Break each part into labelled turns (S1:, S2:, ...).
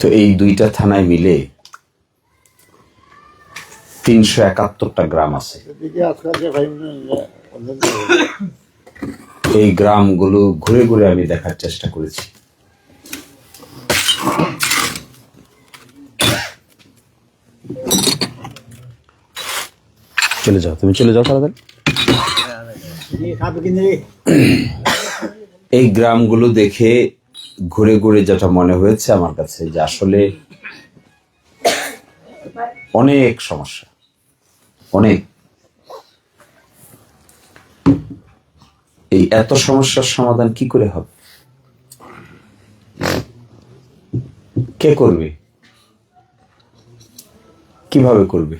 S1: তো এই দুইটা থানায় মিলে তিনশো একাত্তরটা গ্রাম আছে। এই গ্রামগুলো ঘুরে ঘুরে আমি দেখার চেষ্টা করেছি।
S2: চলে যাও, তুমি চলে যাও তাড়াতাড়ি।
S3: খাবে কিনে
S1: এই গ্রামগুলো দেখে ঘুরে ঘুরে যেটা মনে হয়েছে আমার কাছে যে আসলে অনেক সমস্যা। অনেক। এই এত সমস্যার সমাধান কি করে হবে? কে করবে? কীভাবে করবে?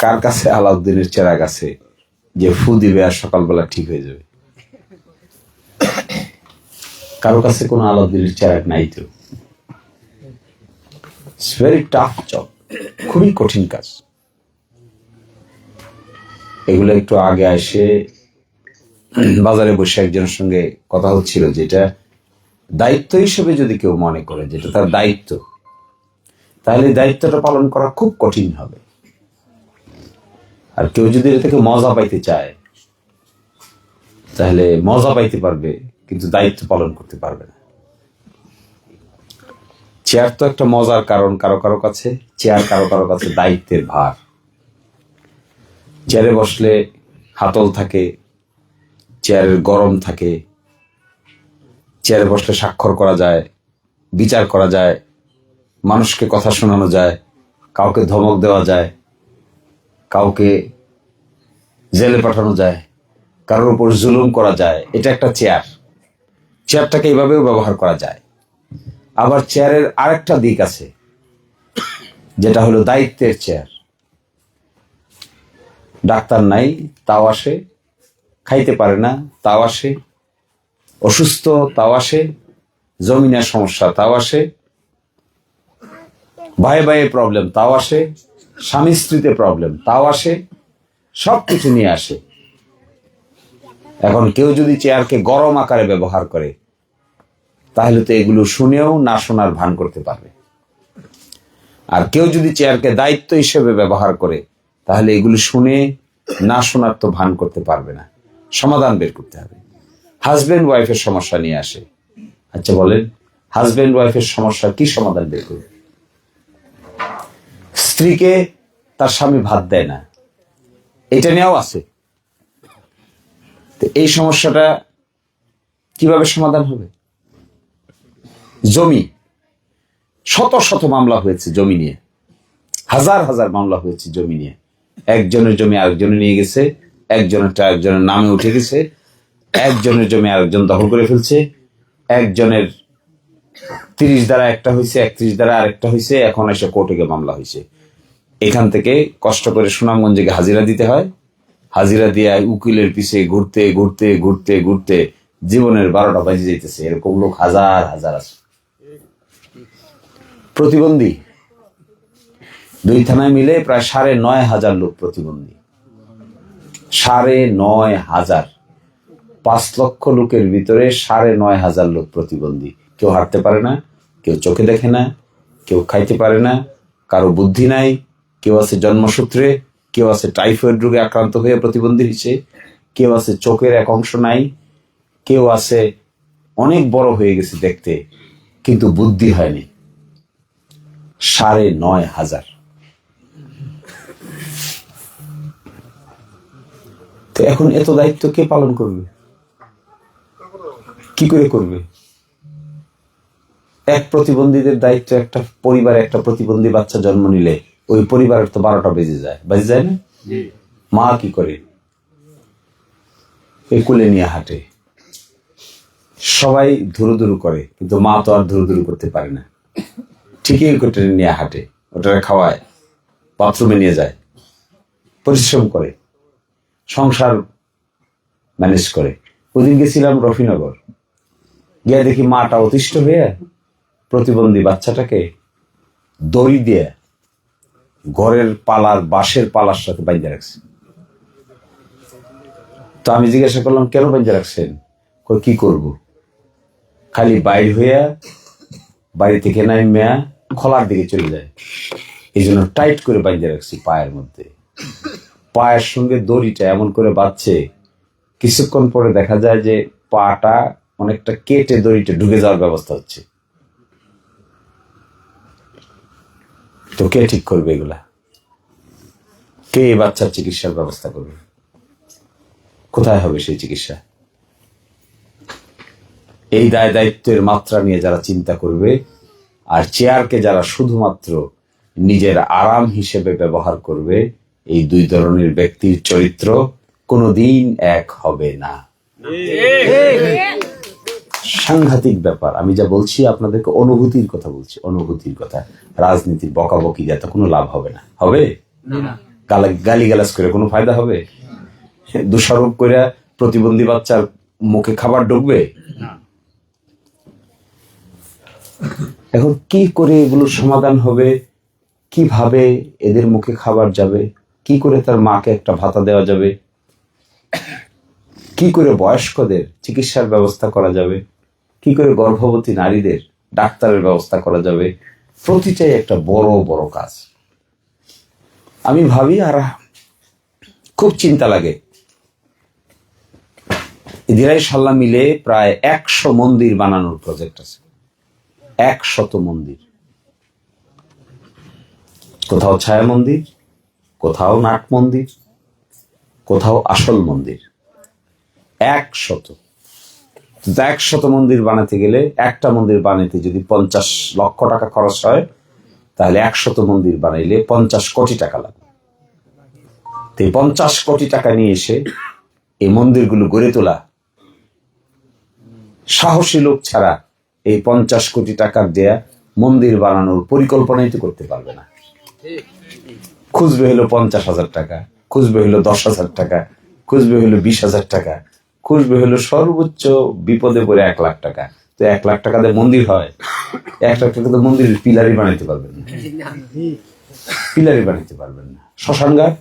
S1: কার কাছে আলাউদ্দিনের চেরাগ আছে যে ফু দিবে আর সকালবেলা ঠিক হয়ে যাবে? কারও কাছে কোনো আলাউদ্দিনের চেরাগ নাই তো। ইটস ভেরি টাফ জব খুবই কঠিন কাজ। এগুলো একটু আগে এসে বাজারে বসে একজনের সঙ্গে কথা হচ্ছিল, যেটা দায়িত্ব হিসেবে যদি কেউ মনে করে যেটা তার দায়িত্ব, তাহলে দায়িত্বটা পালন করা খুব কঠিন হবে। আর কেউ যদি এটা থেকে মজা পাইতে চায়, তাহলে মজা পাইতে পারবে। কিন্তু দায়িত্ব পালন করতে পারবে না। চেয়ার তো একটা মজার কারণ কারও কারও কাছে, চেয়ার কারও কারও কাছে দায়িত্বের ভার। চেয়ারে বসলে হাতল থাকে, চেয়ারের গরম থাকে, চেয়ারে বসলে স্বাক্ষর করা যায়, বিচার করা যায়, মানুষকে কথা শোনানো যায়, কাউকে ধমক দেওয়া যায়, কাউকে জেলে পাঠানো যায়, কারোর উপর জুলুম করা যায়, এটা একটা চেয়ার। চেয়ারটাকে এইভাবেও ব্যবহার করা যায়। আবার চেয়ারের আরেকটা দিক আছে, যেটা হলো দায়িত্বের চেয়ার। ডাক্তার নাই, তাও আসে, খাইতে পারে না, তাও আসে, অসুস্থ, তাও আসে, জমিনের সমস্যা, তাও আসে, ভাই ভাইয়ে প্রবলেম তাও আসে, স্বামী স্ত্রীতে প্রবলেম তাও আসে সব কিছু নিয়ে আসে। এখন কেউ যদি চেয়ারকে গরম আকারে ব্যবহার করে, তাহলে তো এগুলো শুনেও না শোনার ভান করতে পারবে। আর কেউ যদি চেয়ারকে দায়িত্ব হিসেবে ব্যবহার করে, তাহলে এগুলো শুনে না শোনার তো ভান করতে পারবে না। সমাধান বের করতে হবে। হাজব্যান্ড ওয়াইফের সমস্যা নিয়ে আসে। আচ্ছা বলেন হাজবেন্ড ওয়াইফের সমস্যা কি সমাধান বের করবে? স্ত্রীকে তার স্বামী ভাত দেয় না। এটা নিয়েও আছে। এই সমস্যাটা কীভাবে সমাধান হবে? জমি। শত শত মামলা হয়েছে জমি নিয়ে। হাজার হাজার মামলা হয়েছে জমি নিয়ে। একজনের জমি আরেকজনে নিয়ে গেছে একজনেরটা একজনের নামে উঠে গেছে, একজনের জমি আরেকজন দখল করে ফেলছে, একজনের তিরিশ দ্বারা একটা হয়েছে, একত্রিশ দ্বারা আরেকটা হয়েছে, এখন এসে কোর্টে মামলা হয়েছে। এখান থেকে কষ্ট করে সুনামগঞ্জে হাজিরা দিতে হয়। হাজিরা দিয়ে উকিলের পিছে ঘুরতে ঘুরতে ঘুরতে ঘুরতে জীবনের বারোটা বাজে যেতেছে এরকম লোক হাজার হাজার আছে। প্রতিবন্ধী। দুই থানায় মিলে প্রায় সাড়ে নয় হাজার লোক প্রতিবন্ধী। সাড়ে নয় হাজার। পাঁচ লক্ষ লোকের ভিতরে সাড়ে নয় হাজার লোক প্রতিবন্ধী। কেউ হাঁটতে পারে না, কেউ চোখে দেখে না, কেউ খাইতে পারে না, কারও বুদ্ধি নাই, কেউ আছে জন্মসূত্রে কেউ আছে টাইফয়েড রোগে আক্রান্ত হয়ে প্রতিবন্ধী হয়েছে, কেউ আছে চোখের এক অংশ নাই, কেউ আছে অনেক বড় হয়ে গেছে দেখতে, কিন্তু বুদ্ধি হয়নি। সাড়ে নয় হাজার। তো এখন এত দায়িত্ব কে পালন করবে? কি করে করবে? এক প্রতিবন্ধীদের দায়িত্ব একটা পরিবারে একটা প্রতিবন্ধী বাচ্চা জন্ম নিলে ওই পরিবারের তো বারোটা বেজে যায়। বেজে যায় না? মা কি করে? এই কুলে নিয়ে হাঁটে। সবাই ধুরু ধুরু করে কিন্তু মা তো আর ধুরু ধুরু করতে পারে না। ঠিকই ওটা নিয়ে হাঁটে ওটা খাওয়ায় বাথরুমে নিয়ে যায় পরিশ্রম করে সংসার ম্যানেজ করে। ওদিন গেছিলাম রফিনগর। গিয়ে দেখি মাটা অতিষ্ঠ হয়ে প্রতিবন্ধী বাচ্চাটাকে দড়ি দিয়ে ঘরের পালার, বাঁশের পালার সাথে বাইন্ধে রাখছে। তো আমি জিজ্ঞাসা করলাম, কেন বাইন্ধে রাখছেন? কি করব? খালি বাইর হইয়া বাড়ি থেকে নাই মেয়া খোলার দিকে চলে যায়। এই জন্য টাইট করে বাইন্ধে রাখছি পায়ের মধ্যে। পায়ের সঙ্গে দড়িটা এমন করে বাঁধছে, কিছুক্ষণ পরে দেখা যায় যে পাটা অনেকটা কেটে দড়িটা ঢুকে যাওয়ার ব্যবস্থা হচ্ছে। তো কে ঠিক করবে এগুলা? কে বাচ্চার চিকিৎসার ব্যবস্থা করবে? কোথায় হবে সেই চিকিৎসা? এই দায় দায়িত্বের মাত্রা নিয়ে যারা চিন্তা করবে, আর চেয়ারকে যারা শুধুমাত্র নিজের আরাম হিসেবে ব্যবহার করবে, এই দুই ধরনের ব্যক্তির চরিত্র কোনোদিন এক হবে না। সাংঘাতিক ব্যাপার। আমি যা বলছি আপনাদেরকে অনুভূতির কথা বলছি অনুভূতির কথা। রাজনীতির বকাবকি যাতে কোনো লাভ হবে না। হবে? গালি গালাজ করে কোনো ফায়দা হবে? দোষারোপ করে প্রতিবন্ধী বাচ্চার মুখে খাবার ঢুকবে? এখন কি করে এগুলোর সমাধান হবে? কীভাবে এদের মুখে খাবার যাবে? কি করে তার মাকে একটা ভাতা দেওয়া যাবে? কি করে বয়স্কদের চিকিৎসার ব্যবস্থা করা যাবে? কি করে গর্ভবতী নারীদের ডাক্তারের ব্যবস্থা করা যাবে? প্রতিটাই একটা বড় বড় কাজ। আমি ভাবি, আর খুব চিন্তা লাগে। দিরাই সাল্লাহ মিলে প্রায় একশো মন্দির বানানোর প্রজেক্ট আছে। একশত মন্দির। কোথাও ছায়া মন্দির, কোথাও নাট মন্দির, কোথাও আসল মন্দির। একশত। একশত মন্দির বানাতে গেলে একটা মন্দির বানাইতে যদি পঞ্চাশ লক্ষ টাকা খরচ হয়, তাহলে একশত মন্দির বানাইলে পঞ্চাশ কোটি টাকা লাগবে। তো পঞ্চাশ কোটি টাকা নিয়ে এসে এই মন্দিরগুলো গড়ে তোলা, সাহসী লোক ছাড়া এই পঞ্চাশ কোটি টাকার দেয়া মন্দির বানানোর পরিকল্পনাই তো করতে পারবে না। খুঁজবে হলো পঞ্চাশ হাজার টাকা, খুঁজবে হলো দশ হাজার টাকা, খুঁজবে হলো বিশ হাজার টাকা খুঁজবে হলো সর্বোচ্চ বিপদে পড়ে এক লাখ টাকা। তো এক লাখ টাকাতে মন্দির হয়। এক লাখ টাকা টাকাতে মন্দিরের পিলারই বানাইতে পারবেন না। পিলারই বানাইতে পারবেন না। শ্মশানঘাট,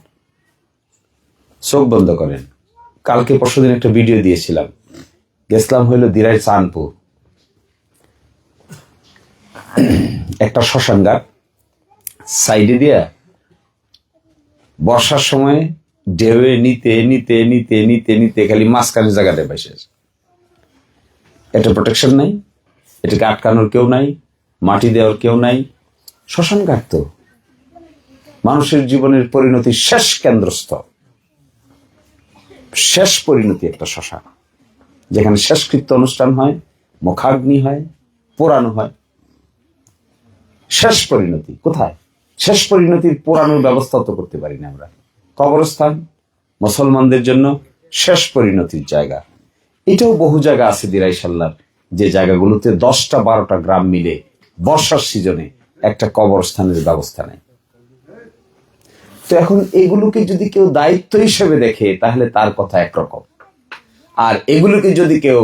S1: চোখ বন্ধ করেন। কালকে পরশুদিন একটা ভিডিও দিয়েছিলাম। গেছিলাম হইল দিরাই চানপুর একটা শ্মশানঘাট। সাইডে দিয়া বর্ষার সময় ঢেউয়ে নিতে নিতে নিতে নিতে নিতে খালি মাঝখানে জায়গাটা বেসে এটা প্রোটেকশন নাই, এটাকে আটকানোর কেউ নাই, মাটি দেওয়ার কেউ নাই, শ্মশান ঘাট তো। মানুষের জীবনের পরিণতির শেষ কেন্দ্রস্থল শেষ পরিণতি একটা শ্মশান, যেখানে শেষকৃত্য অনুষ্ঠান হয়, মুখাগ্নি হয় পোড়ানো হয়। শেষ পরিণতি, কোথায়? শেষ পরিণতির পোড়ানোর ব্যবস্থা তো করতে পারি না আমরা। কবরস্থান, মুসলমানদের জন্য শেষ পরিণতির জায়গা। এটাও বহু জায়গা আছে দিরাই সাল্লার। যে জায়গাগুলোতে দশটা, বারোটা গ্রাম মিলে বর্ষার সিজনে একটা কবরস্থানের ব্যবস্থা নেই তো এখন এগুলোকে যদি কেউ দায়িত্ব হিসেবে দেখে, তাহলে তার কথা একরকম। আর এগুলোকে যদি কেউ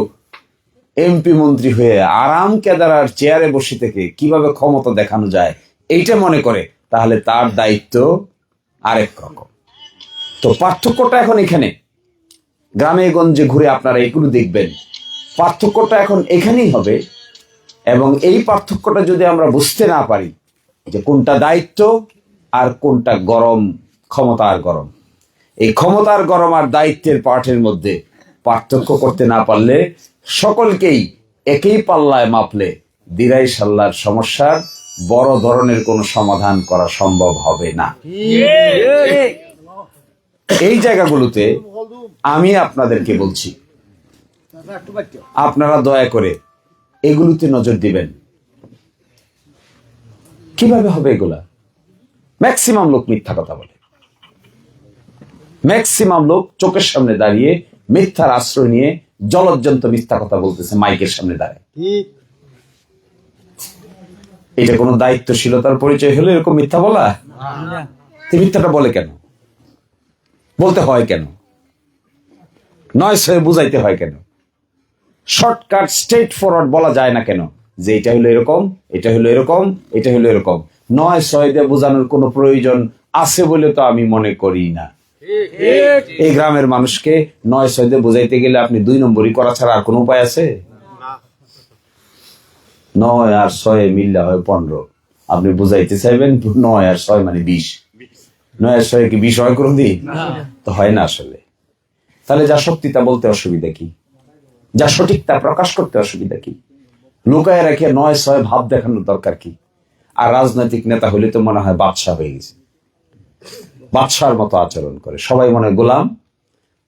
S1: এমপি মন্ত্রী হয়ে আরাম কেদারার চেয়ারে বসে থেকে কীভাবে ক্ষমতা দেখানো যায়, এইটা মনে করে, তাহলে তার দায়িত্ব আরেক রকম। তো পার্থক্যটা এখন এখানে। গ্রামে গঞ্জে ঘুরে আপনারা এগুলো দেখবেন। পার্থক্যটা এখন এখানেই হবে এবং এই পার্থক্যটা যদি আমরা বুঝতে না পারি যে কোনটা দায়িত্ব আর কোনটা গরম ক্ষমতার গরম। এই ক্ষমতার গরম আর দায়িত্বের পাঠের মধ্যে পার্থক্য করতে না পারলে সকলকেই একই পাল্লায় মাপলে দিরাই সাল্লার সমস্যার বড় ধরনের কোনো সমাধান করা সম্ভব হবে না। এই জায়গাগুলোতে আমি আপনাদেরকে বলছি আপনারা দয়া করে এগুলোতে নজর দিবেন। কীভাবে হবে এগুলা? ম্যাক্সিমাম লোক মিথ্যা কথা বলে। ম্যাক্সিমাম লোক চোখের সামনে দাঁড়িয়ে মিথ্যার আশ্রয় নিয়ে জলজ্জন্ত মিথ্যা কথা বলতেছে মাইকের সামনে দাঁড়ায়। এটা কোনো দায়িত্বশীলতার পরিচয় হলে এরকম মিথ্যা বলা? মিথ্যাটা বলে কেন? বলতে হয় কেন? নয় সয়ে বুঝাইতে হয় কেন? শর্টকাট স্ট্রেট ফরওয়ার্ড বলা যায় না কেন? যে এটা হলো এরকম, এটা হলো এরকম, এটা হলো এরকম। নয় ছয় বোঝানোর কোনো প্রয়োজন আছে বলে তো আমি মনে করি না। এই গ্রামের মানুষকে নয় ছয় বোঝাইতে গেলে আপনি দুই নম্বরই করা ছাড়া আর কোনো উপায় আছে? নয় আর ছয় মিললে হয় পনেরো। আপনি বুঝাইতে চাইবেন নয় আর ছয় মানে বিশ। নয় আর কি হয় কোনো তো হয় না আসলে। তাহলে যা সত্যি তা বলতে অসুবিধা কি? যা সঠিক তা প্রকাশ করতে অসুবিধা কি? লুকায় রেখে নয় ছয় ভাব দেখানোর দরকার কি? আর রাজনৈতিক নেতা হলে তো মনে হয় বাদশাহ হয়ে গেছে। বাদশার মতো আচরণ করে। সবাই মনে গোলাম।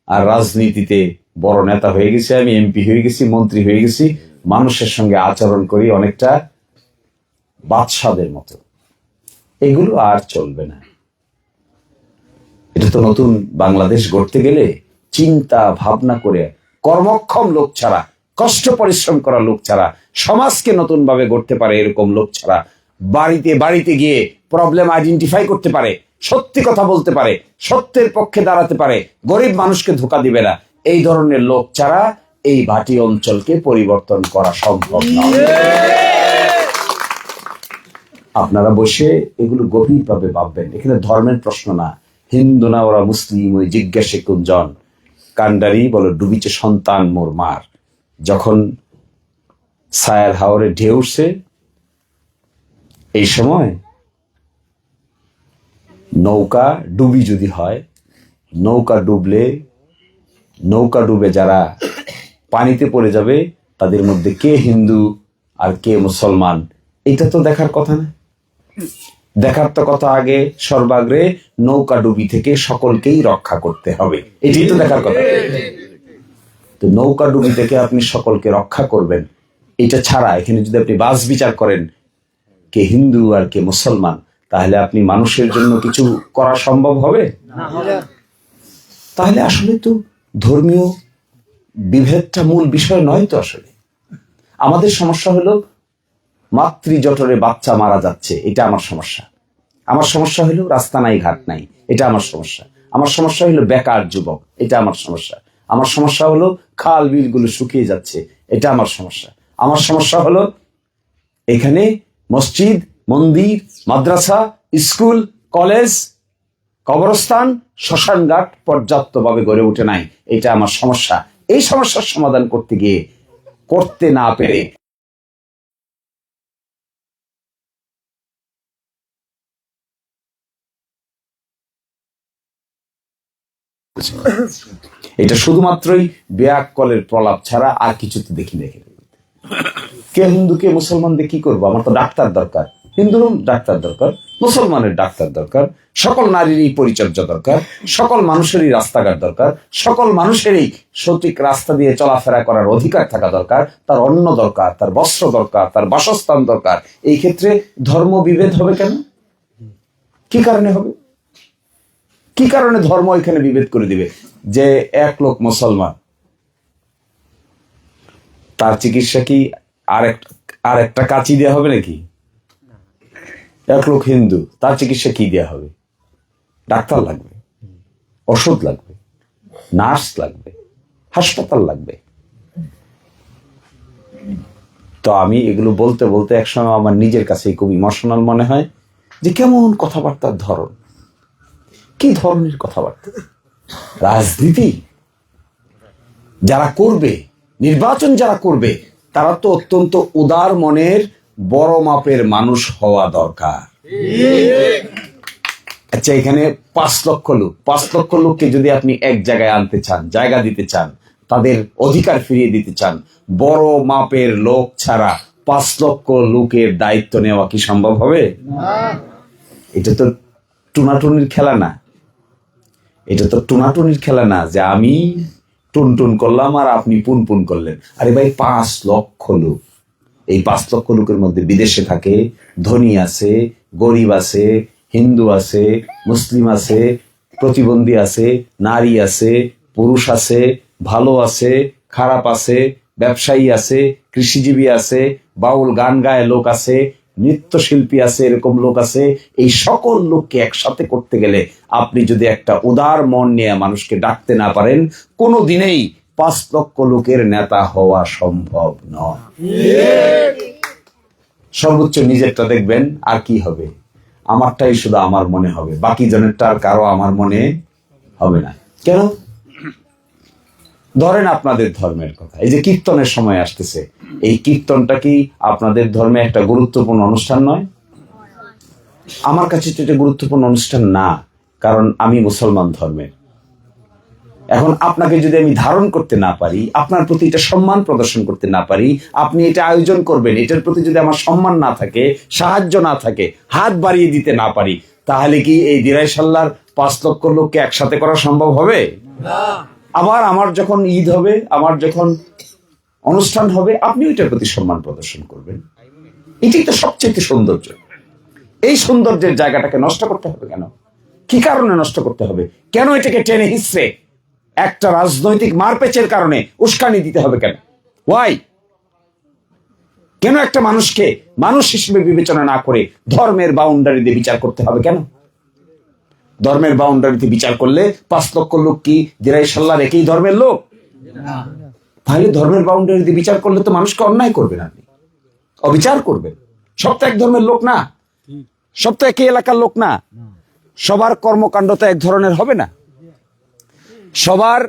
S1: আর রাজনীতিতে বড় নেতা হয়ে গেছি আমি এমপি হয়ে গেছি মন্ত্রী হয়ে গেছি। মানুষের সঙ্গে আচরণ করি অনেকটা বাদশাদের মতো। এগুলো আর চলবে না। তো নতুন বাংলাদেশ গড়তে গেলে চিন্তা, ভাবনা করে, কর্মক্ষম লোক ছাড়া, কষ্ট পরিশ্রম করা লোক ছাড়া, সমাজকে নতুন ভাবে গড়তে পারে এরকম লোক ছাড়া, বাড়িতে বাড়িতে গিয়ে প্রবলেম আইডেন্টিফাই করতে পারে, সত্যি কথা বলতে পারে, সত্যের পক্ষে দাঁড়াতে পারে, গরিব মানুষকে ধোকা দিবে না, এই ধরনের লোক ছাড়া এই ভাটি অঞ্চলকে পরিবর্তন করা সম্ভব আপনারা বসে এগুলো গভীরভাবে ভাববেন, এখানে ধর্মের প্রশ্ন না। হিন্দু না, ওরা মুসলিম, ওই জিজ্ঞাসে কুঞ্জন কান্ডারি বলে, ডুবিছে সন্তান মোর মার। যখন ছায়ার হাওরে ঢেউ উঠছে, এই সময় নৌকা ডুবি যদি হয়, নৌকা ডুবলে, নৌকা ডুবে যারা পানিতে পড়ে যাবে, তাদের মধ্যে কে হিন্দু আর কে মুসলমান? এটা তো দেখার কথা না। দেখার তো কথা আগে, সর্বাগ্রে নৌকা ডুবি থেকে সকলকেই রক্ষা করতে হবে। এটাই তো দেখার কথা। তো নৌকা ডুবি থেকে আপনি সকলকে রক্ষা করবেন। এটা ছাড়া এখানে যদি আপনি বাস বিচার করেন, কে হিন্দু আর কে মুসলমান, তাহলে আপনি মানুষের জন্য কিছু করা সম্ভব হবে? তাহলে আসলে তো ধর্মীয় বিভেদটা মূল বিষয় নয় তো আসলে। আমাদের সমস্যা হলো মাতৃজঠরে বাচ্চা মারা যাচ্ছে, এটা আমার সমস্যা। আমার সমস্যা হলো রাস্তা নাই, ঘাট নাই, এটা আমার সমস্যা। আমার সমস্যা হলো বেকার যুবক, এটা আমার সমস্যা। আমার সমস্যা হলো খাল বিলগুলো শুকিয়ে যাচ্ছে, এটা আমার সমস্যা। আমার সমস্যা হলো এখানে মসজিদ, মন্দির, মাদ্রাসা, স্কুল, কলেজ, কবরস্থান, শ্মশানঘাট পর্যাপ্তভাবে গড়ে ওঠে নাই, এটা আমার সমস্যা। এই সমস্যার সমাধান করতে গিয়ে করতে না পেরে এটা শুধুমাত্রই বেয়াক্কলের প্রলাপ ছাড়া আর কিছুতে দেখি দেখে কে হিন্দু, কে মুসলমান দিয়ে কি করব? আমার তো ডাক্তার দরকার। হিন্দুরও ডাক্তার দরকার, মুসলমানের ডাক্তার দরকার, সকল নারীরই পরিচর্যা দরকার, সকল মানুষেরই রাস্তাঘাট দরকার, সকল মানুষেরই সঠিক রাস্তা দিয়ে চলাফেরা করার অধিকার থাকা দরকার, তার অন্ন দরকার, তার বস্ত্র দরকার, তার বাসস্থান দরকার। এই ক্ষেত্রে ধর্ম বিভেদ হবে কেন? কি কারণে হবে? কি কারণে ধর্ম এখানে বিভেদ করে দিবে? যে এক লোক মুসলমান, তার চিকিৎসা কি আর এক আর একটা কাচি দেওয়া হবে নাকি? এক লোক হিন্দু, তার চিকিৎসা কি দেওয়া হবে? ডাক্তার লাগবে, ওষুধ লাগবে, নার্স লাগবে, হাসপাতাল লাগবে। তো আমি এগুলো বলতে বলতে একসময় আমার নিজের কাছে খুব ইমোশনাল মনে হয় যে কেমন কথাবার্তার ধরন। কি ধরনের কথাবার্তা? রাজনীতি যারা করবে নির্বাচন যারা করবে তারা তো অত্যন্ত উদার মনের বড় মাপের মানুষ হওয়া দরকার। আচ্ছা এখানে পাঁচ লক্ষ লোক। পাঁচ লক্ষ লোককে যদি আপনি এক জায়গায় আনতে চান জায়গা দিতে চান তাদের অধিকার ফিরিয়ে দিতে চান বড় মাপের লোক ছাড়া পাঁচ লক্ষ লোকের দায়িত্ব নেওয়া কি সম্ভব হবে? এটা তো টুনাটুনির খেলা না। এটা তো টুনাটুনির খেলা না, যে আমি টুন করলাম আর আপনি পুন পুন করলেন। আরে ভাই, পাঁচ লক্ষ লোক। এই পাঁচ লক্ষ লোকের মধ্যে বিদেশে থাকে, ধনী আছে, গরিব আছে, হিন্দু আছে, মুসলিম আছে, প্রতিবন্ধী আছে, নারী আছে, পুরুষ আছে, ভালো আছে, খারাপ আছে, ব্যবসায়ী আছে, কৃষিজীবী আছে, বাউল গান গায়ে লোক আছে নৃত্যশিল্পী আছে, এরকম লোক আছে, এই সকল লোককে একসাথে করতে গেলে আপনি যদি একটা উদার মন নিয়ে মানুষকে ডাকতে না পারেন কোনো দিনেই পাঁচ লক্ষ লোকের নেতা হওয়া সম্ভব নয়। সর্বোচ্চ নিজেরটা দেখবেন, আর কি হবে? আমারটাই শুধু আমার মনে হবে, বাকি জনেরটা আর কারও আমার মনে হবে না। কেন? ধরেন আপনাদের ধর্মের কথা। এই যে কীর্তনের সময় আসতেছে, এই কীর্তনটা কি আপনাদের ধর্মে একটা গুরুত্বপূর্ণ অনুষ্ঠান নয়? আমার কাছে তো এটা গুরুত্বপূর্ণ অনুষ্ঠান না, কারণ আমি মুসলমান ধর্মের। এখন আপনাকে যদি আমি ধারণ করতে না পারি, আপনার প্রতি এটা সম্মান প্রদর্শন করতে না পারি, আপনি এটা আয়োজন করবেন, এটার প্রতি যদি আমার সম্মান না থাকে, সাহায্য না থাকে, হাত বাড়িয়ে দিতে না পারি, তাহলে কি এই দিরাই সাল্লার পাঁচ লক্ষ লোককে একসাথে করা সম্ভব হবে? আবার আমার যখন ঈদ হবে, আমার যখন অনুষ্ঠান হবে আপনি এটার প্রতি সম্মান প্রদর্শন করবেন। এটাই তো সবচেয়ে সৌন্দর্য। এই সৌন্দর্যের জায়গাটাকে নষ্ট করতে হবে কেন? কি কারণে নষ্ট করতে হবে? কেন এটাকে টেনে হিসড়ে একটা রাজনৈতিক মারপেচের কারণে উস্কানি দিতে হবে কেন? ওয়াই কেন একটা মানুষকে মানুষ হিসেবে বিবেচনা না করে ধর্মের বাউন্ডারিতে বিচার করতে হবে কেন? ধর্মের বাউন্ডারিতে বিচার করলে পাঁচ লক্ষ লোক কি দিরাই সাল্লার একই ধর্মের লোক? তাহলে ধর্মের বাউন্ডারিতে বিচার করলে তো মানুষকে অন্যায় করবেন আপনি। অবিচার করবেন। সব তো এক ধর্মের লোক না। সব তো একই এলাকার লোক না। সবার কর্মকাণ্ড তো এক ধরনের হবে না। সবার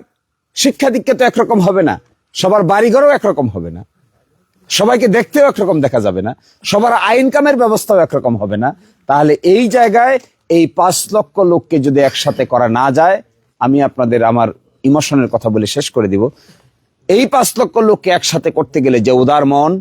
S1: শিক্ষা দীক্ষা তো একরকম হবে না। সবার বাড়িঘরও একরকম হবে না। সবাইকে দেখতেও একরকম দেখা যাবে না। সবার আইন কামের ব্যবস্থাও একরকম হবে না। তাহলে এই জায়গায় এই পাঁচ লক্ষ লোককে যদি একসাথে করা না যায়, আমি আপনাদের আমার ইমোশনের কথা বলে শেষ করে দিব। এই পাঁচ লক্ষ লোককে একসাথে করতে গেলে যে উদার মন,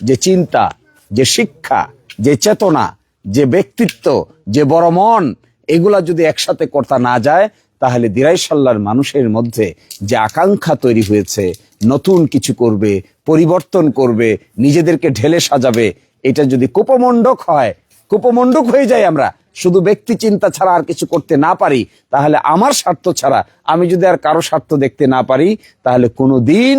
S1: যে চিন্তা, যে শিক্ষা, যে চেতনা, যে ব্যক্তিত্ব, যে বড় মন, এগুলা যদি একসাথে করতে না যায়, তাহলে দিরাই সাল্লার মানুষের মধ্যে যে আকাঙ্ক্ষা তৈরি হয়েছে, নতুন কিছু করবে, পরিবর্তন করবে, নিজেদেরকে ঢেলে সাজাবে, এটা যদি কোপমণ্ডক হয় কুপমণ্ডক হয়ে যাই আমরা। শুধু ব্যক্তি চিন্তা ছাড়া আর কিছু করতে না পারি, তাহলে আমার স্বার্থ ছাড়া আমি যদি আর কারও স্বার্থ দেখতে না পারি, তাহলে কোনো দিন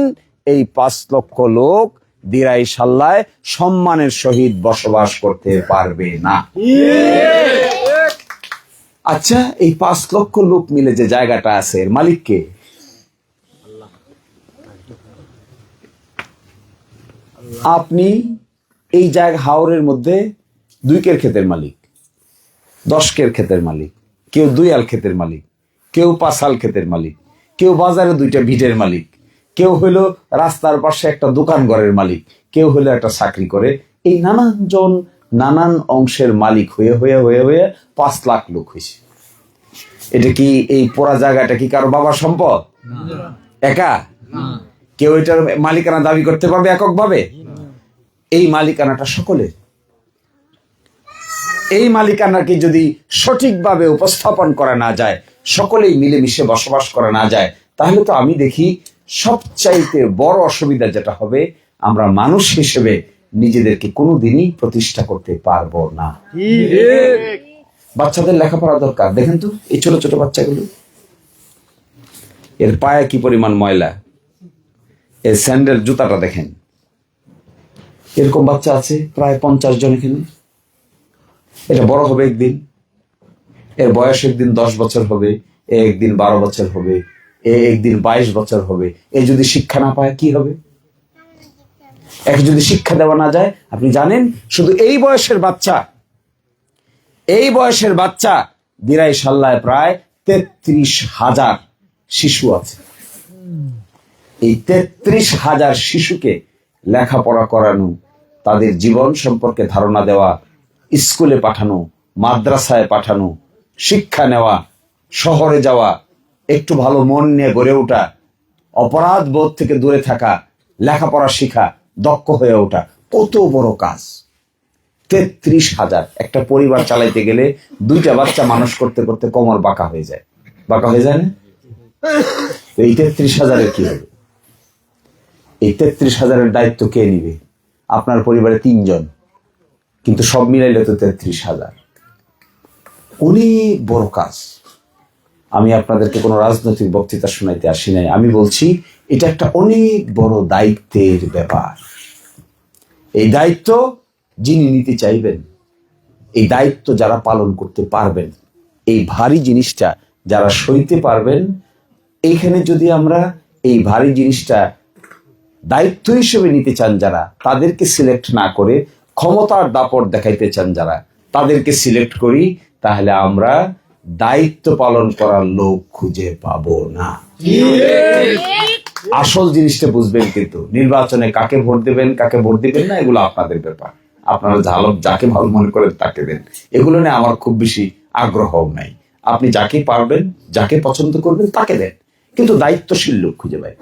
S1: এই পাঁচ লক্ষ লোক দিরাই সাল্লায় সম্মানের সহিত বসবাস করতে পারবে না। আচ্ছা এই পাঁচ লক্ষ লোক মিলে যে জায়গাটা আছে, এর মালিককে আপনি এই জায়গা হাওরের মধ্যে দুই কের ক্ষেতের মালিক দশ কের ক্ষেতের মালিক কেউ দুই আল ক্ষেতের মালিক কেউ পাঁচ আল ক্ষেতের মালিক কেউ বাজারে দুইটা ভিটের মালিক কেউ হইল রাস্তার পাশে একটা দোকান ঘরের মালিক কেউ হইল একটা চাকরি করে। এই নানান জন নানান অংশের মালিক হয়ে হয়ে হয়ে হয়ে পাঁচ লাখ লোক হয়েছে এটা কি এই পোড়া জায়গাটা কি কারও বাবার সম্পদ? একা? কেউ এটার মালিকানা দাবি করতে পারবে এককভাবে? এই মালিকানাটা সকলের। এই মালিকানাকে যদি সঠিকভাবে উপস্থাপন করা না যায় সকলেই মিলেমিশে বসবাস করা না যায় তাহলে তো আমি দেখি সবচাইতে বড় অসুবিধা যেটা হবে আমরা মানুষ হিসেবে নিজেদেরকে কোনোদিনই প্রতিষ্ঠা করতে পারব না। বাচ্চাদের লেখাপড়া দরকার দেখেন তো এই ছোট ছোট বাচ্চাগুলো। এর পায়ে কি পরিমাণ ময়লা? এর স্যান্ডেল জুতাটা দেখেন। এরকম বাচ্চা আছে প্রায় পঞ্চাশ জন এখানে। এটা বড় হবে একদিন। এর বয়স একদিন দশ বছর হবে, এ একদিন বারো বছর হবে, এ একদিন বাইশ বছর হবে। এ যদি শিক্ষা না পায়, কি হবে? একে যদি শিক্ষা দেওয়া না যায়, আপনি জানেন, শুধু এই বয়সের বাচ্চা, এই বয়সের বাচ্চা, দিরাই সাল্লায় প্রায় তেত্রিশ হাজার শিশু আছে। এই তেত্রিশ হাজার শিশুকে লেখাপড়া করানো, তাদের জীবন সম্পর্কে ধারণা দেওয়া স্কুলে পাঠানো, মাদ্রাসায় পাঠানো, শিক্ষা নেওয়া, শহরে যাওয়া, একটু ভালো মন নিয়ে গড়ে ওঠা, অপরাধ বোধ থেকে দূরে থাকা, লেখাপড়া শিখা, দক্ষ হয়ে ওঠা, কত বড় কাজ। তেত্রিশ হাজার। একটা পরিবার চালাইতে গেলে দুইটা বাচ্চা মানুষ করতে করতে কোমর বাঁকা হয়ে যায়। বাঁকা হয়ে যায় না? এই তেত্রিশ হাজারের কি হবে? এই তেত্রিশ হাজারের দায়িত্ব কে নিবে? আপনার পরিবারে তিনজন। কিন্তু সব মিলাইলে তো তেত্রিশ হাজার। অনেক বড় কাজ। আমি আপনাদেরকে কোনো রাজনৈতিক বক্তৃতা শোনাইতে আসি নাই। আমি বলছি, এটা একটা অনেক বড় দায়িত্বের ব্যাপার। এই দায়িত্ব যিনি নিতে চাইবেন, এই দায়িত্ব যারা পালন করতে পারবেন, এই ভারী জিনিসটা যারা সইতে পারবেন, এইখানে যদি আমরা এই ভারী জিনিসটা দায়িত্ব হিসেবে নিতে চান যারা, তাদেরকে সিলেক্ট না করে ক্ষমতার দাপট দেখাইতে চান যারা, তাদেরকে সিলেক্ট করি, তাহলে আমরা দায়িত্ব পালন করার লোক খুঁজে পাব না। আসল জিনিসটা বুঝবেন কিন্তু, নির্বাচনে কাকে ভোট দেবেন, কাকে ভোট দিবেন না, এগুলো আপনাদের ব্যাপার। আপনারা ঝালক যাকে ভালো মনে করেন তাকে দেন। এগুলো নিয়ে আমার খুব বেশি আগ্রহ নাই। আপনি যাকে পারবেন, যাকে পছন্দ করবেন, তাকে দেন। কিন্তু দায়িত্বশীল লোক খুঁজে পাই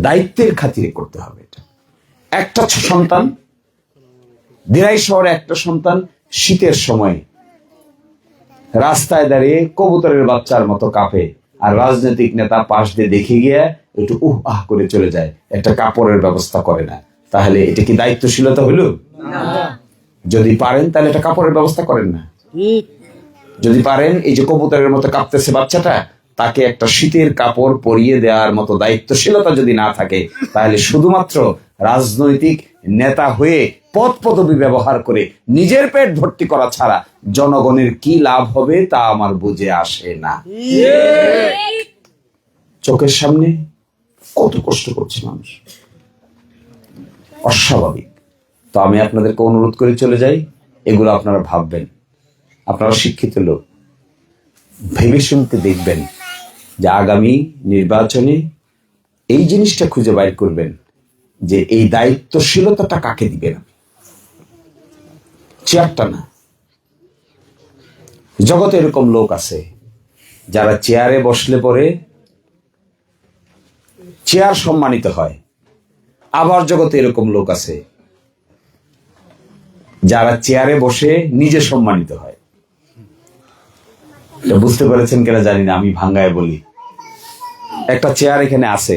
S1: দায়িত্বের খাতিরে করতে হবে। একটা সন্তান দিরাই শহরে একটা সন্তান শীতের সময় রাস্তায় দাঁড়িয়ে কবুতরের বাচ্চার মতো কাঁপে আর রাজনৈতিক নেতা পাশ দিয়ে দেখে গিয়ে একটু উহ আহ করে চলে যায়। একটা কাপড়ের ব্যবস্থা করে না। তাহলে এটা কি দায়িত্বশীলতা হইল? যদি পারেন তাহলে একটা কাপড়ের ব্যবস্থা করেন না। যদি পারেন এই যে কবুতরের মতো কাঁপতেছে বাচ্চাটা তাকে একটা শীতের কাপড় পরিয়ে দেওয়ার মতো দায়িত্বশীলতা যদি না থাকে, তাহলে শুধুমাত্র রাজনৈতিক নেতা হয়ে পদ পদবি ব্যবহার করে নিজের পেট ভর্তি করা ছাড়া জনগণের কি লাভ হবে তা আমার বুঝে আসে না। চোখের সামনে কত কষ্ট করছে মানুষ। অস্বাভাবিক। তো আমি আপনাদেরকে অনুরোধ করে চলে যাই। এগুলো আপনারা ভাববেন। আপনারা শিক্ষিত লোক। ভেবে শুনতে দেখবেন। যে আগামী নির্বাচনে এই জিনিসটা খুঁজে বাইর করবেন যে এই দায়িত্বশীলতাটা কাকে দিবেন চেয়ারটা না। জগতে এরকম লোক আছে, যারা চেয়ারে বসলে পরে চেয়ার সম্মানিত হয়। আবার জগতে এরকম লোক আছে, যারা চেয়ারে বসে নিজে সম্মানিত হয়। বুঝতে পেরেছেন কিনা জানি না, আমি ভাঙ্গায় বলি। একটা চেয়ার এখানে আছে।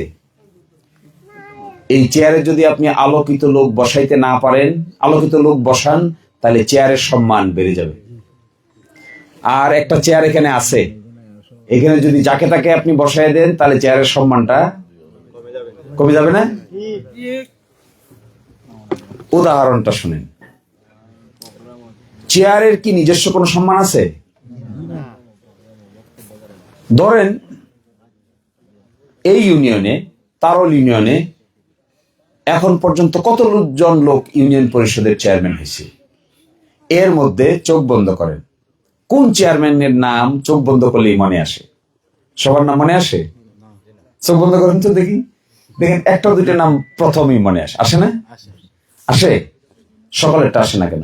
S1: এই চেয়ারে যদি আপনি আলোকিত লোক বসাইতে না পারেন, আলোকিত লোক বসান, তাহলে চেয়ারের সম্মান বেড়ে যাবে। আর একটা চেয়ার এখানে আছে। এখানে যদি যাকে তাকে আপনি বসাই দেন, তাহলে চেয়ারের সম্মানটা কমে যাবে না? উদাহরণটা শুনেন। চেয়ারের কি নিজস্ব কোনো সম্মান আছে? ধরেন এই ইউনিয়নে, তারল ইউনিয়নে এখন পর্যন্ত কত জন লোক ইউনিয়ন পরিষদের চেয়ারম্যান হয়েছে? এর মধ্যে চোখ বন্ধ করেন। কোন চেয়ারম্যানের নাম চোখ বন্ধ করলেই মনে আসে? সবার নাম মনে আসে? চোখ বন্ধ করেন তো দেখি। দেখেন একটা দুইটা নাম প্রথমেই মনে আসে। আসে না? আসে। সকলেরটা আসে না কেন?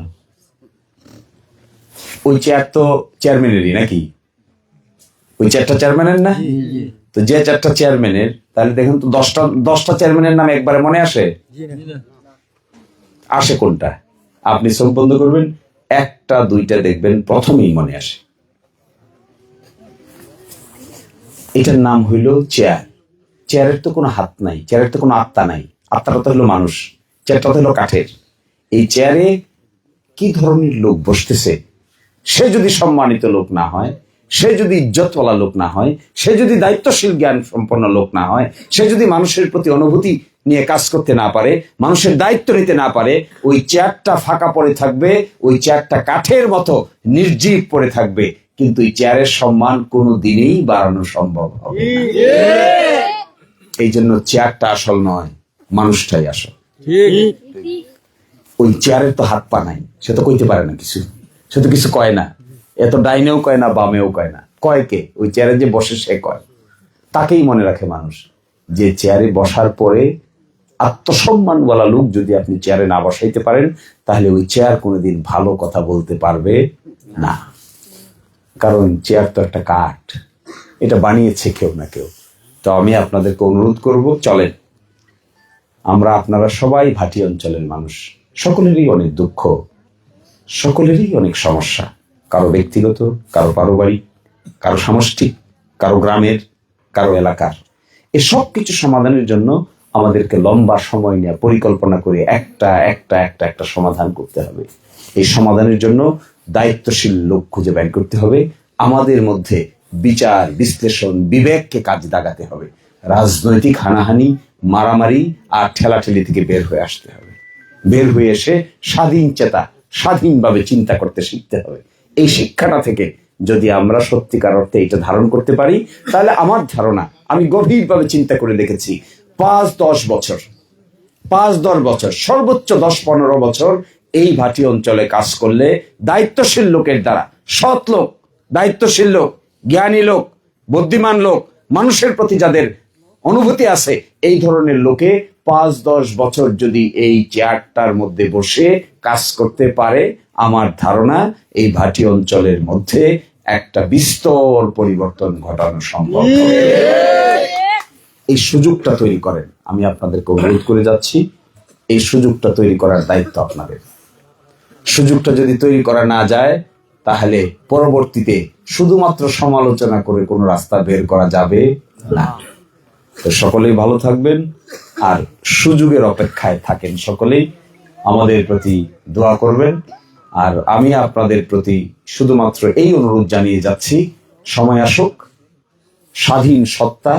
S1: ওই চেয়ার তো চেয়ারম্যানেরই নাকি? ওই চেয়ারটা চেয়ারম্যানের না? তো যে চারটা চেয়ারম্যানের তাহলে দেখুন তো দশটা দশটা চেয়ারম্যানের নাম একবারে মনে আসে? আসে কোনটা? আপনি চোখ বন্ধ করবেন একটা দুইটা দেখবেন প্রথমেই মনে আসে। এটার নাম হইল চেয়ার। চেয়ারের তো কোনো হাত নাই চেয়ারের তো কোনো আত্মা নাই। আত্মাটা তো হলো মানুষ চেয়ারটা তো হলো কাঠের। এই চেয়ারে কি ধরনের লোক বসতেছে? সে যদি সম্মানিত লোক না হয় সে যদি ইজ্জতওয়ালা লোক না হয় সে যদি দায়িত্বশীল জ্ঞান সম্পন্ন লোক না হয় সে যদি মানুষের প্রতি অনুভূতি নিয়ে কাজ করতে না পারে মানুষের দায়িত্ব নিতে না পারে ওই চেয়ারটা ফাঁকা পড়ে থাকবে ওই চেয়ারটা কাঠের মতো নির্জীব পড়ে থাকবে কিন্তু এই চেয়ারের সম্মান কোনো দিনেই বাড়ানো সম্ভব হবে এই জন্য চেয়ারটা আসল নয় মানুষটাই আসল। ওই চেয়ারের তো হাত পা নাই সে তো কইতে পারে না কিছু সে তো কিছু কয় না। এত ডাইনেও কয় না, বামেও কয় না। কয় কে? ওই চেয়ারে যে বসে সে কয়। তাকেই মনে রাখে মানুষ যে চেয়ারে বসার পরে আত্মসম্মান বলা লোক যদি আপনি চেয়ারে না বসাইতে পারেন, তাহলে ওই চেয়ার কোনোদিন ভালো কথা বলতে পারবে না। কারণ চেয়ার তো একটা কাঠ। এটা বানিয়েছে কেউ না কেউ। তো আমি আপনাদেরকে অনুরোধ করব, চলেন। আমরা আপনারা সবাই ভাটি অঞ্চলের মানুষ। সকলেরই অনেক দুঃখ, সকলেরই অনেক সমস্যা। কারও ব্যক্তিগত, কারও পারিবারিক, কারও সামষ্টিক, কারও গ্রামের, কারও এলাকার। এসব কিছু সমাধানের জন্য আমাদেরকে লম্বা সময় নিয়ে পরিকল্পনা করে একটা একটা একটা একটা সমাধান করতে হবে। এই সমাধানের জন্য দায়িত্বশীল লোক খুঁজে বের করতে হবে। আমাদের মধ্যে বিচার, বিশ্লেষণ, বিবেককে কাজ দাগাতে হবে। রাজনৈতিক হানাহানি, মারামারি আর ঠেলাঠেলি থেকে বের হয়ে আসতে হবে। বের হয়ে এসে স্বাধীন চেতা, স্বাধীনভাবে চিন্তা করতে শিখতে হবে। এই শিক্ষাটা থেকে যদি আমরা সত্যিকার অর্থে এটা ধারণ করতে পারি, তাহলে আমার ধারণা, আমি গভীরভাবে চিন্তা করে দেখেছি, পাঁচ দশ বছর, পাঁচ দশ বছর, সর্বোচ্চ দশ পনেরো বছর এই ভাটি অঞ্চলে কাজ করলে দায়িত্বশীল লোকের দ্বারা, সৎ লোক, দায়িত্বশীল লোক, জ্ঞানী লোক, বুদ্ধিমান লোক, মানুষের প্রতি যাদের অনুভূতি আছে, এই ধরনের লোকে পাঁচ দশ বছর যদি এই চেয়ারটার মধ্যে বসে কাজ করতে পারে আমার ধারণা এই ভাটি অঞ্চলের মধ্যে একটা বিস্তর পরিবর্তন ঘটানো সম্ভব এই সুযোগটা তৈরি করেন। আমি আপনাদেরকে অনুরোধ করে যাচ্ছি, এই সুযোগটা তৈরি করার দায়িত্ব আপনাদের। সুযোগটা যদি তৈরি করা না যায়, তাহলে পরবর্তীতে শুধুমাত্র সমালোচনা করে কোনো রাস্তা বের করা যাবে না। তো সকলেই ভালো থাকবেন, আর সুযোগের অপেক্ষায় থাকেন সকলেই। আমাদের প্রতি দোয়া করবেন। আর আমি আপনাদের প্রতি শুধুমাত্র এই অনুরোধ জানিয়ে যাচ্ছি সময় আসুক স্বাধীন সত্তা